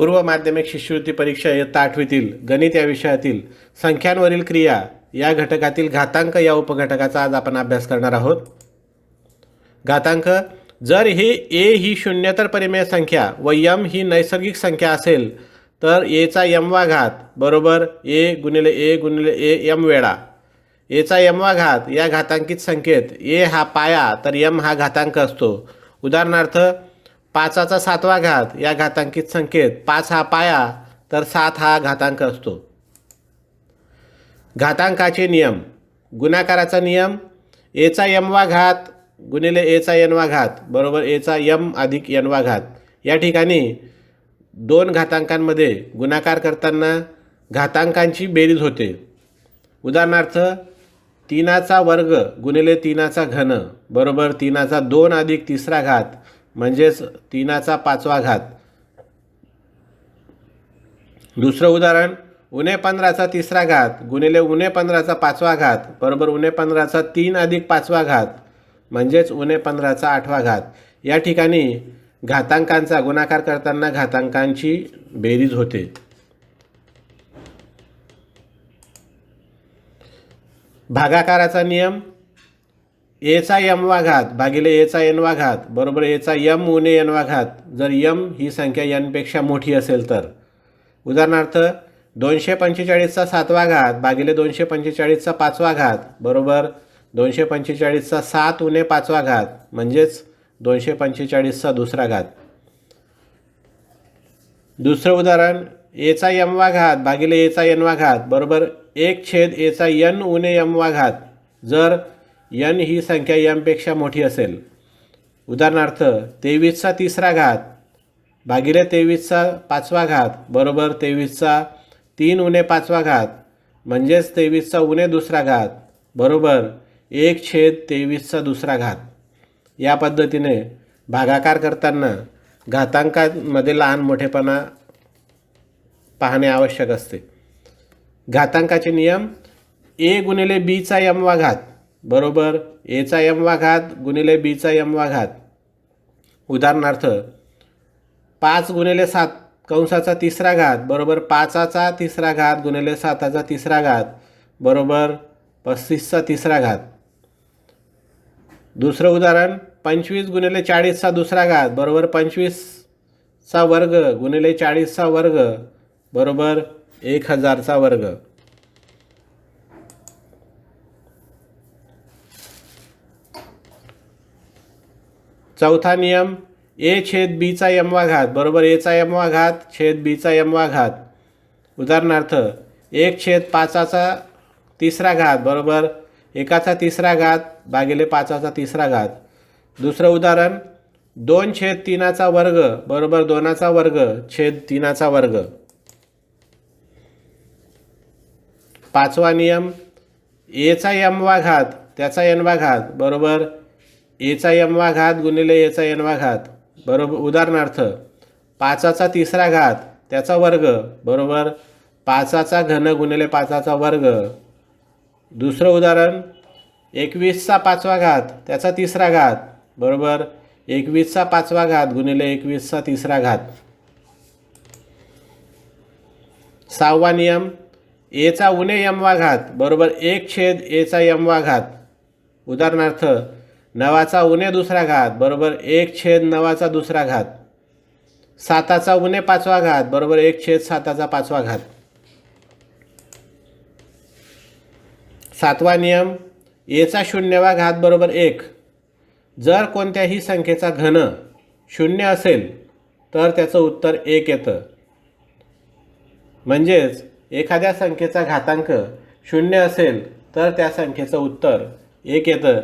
पूर्व माध्यमिक शिष्यवृत्ती परीक्षा इयत्ता आठवीतील गणित या विषयातील संख्यांवरील क्रिया या घटकातील घातांक या उपघटकाचा आज आपण अभ्यास करणार आहोत. घातांक जर ही ए ही शून्यतर परिमेय संख्या व यम ही नैसर्गिक संख्या असेल तर एचा यमवा घात बरोबर ए गुणिले ए गुणिले ए यम वेळा. एचा यमवा घात या घातांकित संख्येत ए हा पाया तर यम हा घातांक असतो. उदाहरणार्थ पाचाचा सातवा घात या घातांकित संख्येत पाच हा पाया तर सात हा घातांक असतो. घातांकाचे नियम. गुणाकाराचा नियम एचा यमवा घात गुणिले एचा यनवा घात बरोबर एचा यम अधिक यनवा घात. या ठिकाणी दोन घातांकांमध्ये गुणाकार करताना घातांकांची बेरीज होते. उदाहरणार्थ तीनाचा वर्ग गुणिले तीनाचा घन बरोबर तीनाचा दोन अधिक तिसरा घात म्हणजेच तीनाचा पाचवा घात. दुसरं उदाहरण उणे पंधराचा तिसरा घात गुणिले उणे पंधराचा पाचवा घात बरोबर उणे पंधराचा तीन अधिक पाचवा घात म्हणजेच उणे पंधराचा आठवा घात. या ठिकाणी घातांकांचा गुणाकार करताना घातांकांची बेरीज होते. भागाकाराचा नियम एचा यमवा घात भागिले एचा एनवा घात बरोबर एचा यम उणे एनवा घात जर यम ही संख्या यनपेक्षा मोठी असेल तर. उदाहरणार्थ दोनशे पंचेचाळीसचा सातवा घात भागिले दोनशे पंचेचाळीसचा पाचवा घात बरोबर दोनशे पंचेचाळीसचा सात उणे पाचवा घात म्हणजेच दोनशे पंचेचाळीसचा दुसरा घात. दुसरं उदाहरण एचा यमवा घात भागिले एचा एन घात बरोबर एक छेद एचा यन उणे यमवा घात जर यन ही संख्या यमपेक्षा मोठी असेल. उदाहरणार्थ तेवीसचा तिसरा घात भागिले तेवीसचा पाचवा घात बरोबर तेवीसचा तीन उणे पाचवा घात म्हणजेच तेवीसचा उणे दुसरा घात बरोबर एक छेद तेवीसचा दुसरा घात. या पद्धतीने भागाकार करताना घातांकामध्ये लहान मोठेपणा पाहणे आवश्यक असते. घातांकाचे नियम ए गुणिले बीचा यमवा घात. बरोबर एचा यमवा घात गुणिले बीचा यमवा घात उदाहरणार्थ पाच गुणिले सात कंसाचा तिसरा घात बरोबर पाचाचा तिसरा घात गुणिले साताचा तिसरा घात बरोबर पस्तीसचा तिसरा घात. दुसरं उदाहरण पंचवीस गुणिले चाळीसचा दुसरा घात बरोबर पंचवीसचा वर्ग गुणिले चाळीसचा वर्ग बरोबर एक हजारचा वर्ग. चौथा नियम ए छेद बीचा यमवा घात बरोबर एचा यमवा घात छेद बीचा यमवा घात उदाहरणार्थ एक छेद पाचाचा तिसरा घात बरोबर एकाचा तिसरा घात भागिले पाचाचा तिसरा घात. दुसरं उदाहरण दोन छेद तीनाचा वर्ग बरोबर दोनाचा वर्ग छेद तीनाचा वर्ग. पाचवा नियम एचा यमवा घात त्याचा यनवा घात बरोबर एचा यमवा घात गुणिले एचा यनवा घात. बरोबर उदाहरणार्थ पाचाचा तिसरा घात त्याचा वर्ग बरोबर? पाचाचा घन गुणिले पाचाचा वर्ग. दुसरं उदाहरण एकवीसचा पाचवा घात त्याचा तिसरा घात बरोबर? एकवीसचा पाचवा घात गुणिले एकवीसचा तिसरा घात. सहावा नियम एचा उणे यमवा घात बरोबर? एक छेद एचा यमवा घात. उदाहरणार्थ नवाचा उणे दुसरा घात बरोबर एक छेद नवाचा दुसरा घात. साताचा उणे पाचवा घात बरोबर एक छेद साताचा पाचवा घात. सातवा नियम एचा शून्यवा घात बरोबर एक. जर कोणत्याही संख्येचा घन शून्य असेल तर त्याचं उत्तर एक येतं. म्हणजेच एखाद्या संख्येचा घातांक शून्य असेल तर त्या संख्येचं उत्तर एक येतं.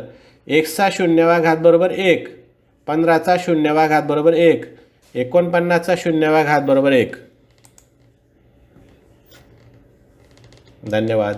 एकचा शून्यवा घात बरोबर एक. पंधराचा शून्यवा घात बरोबर एक. एकोणपन्नासचा शून्यवा घात बरोबर एक. धन्यवाद.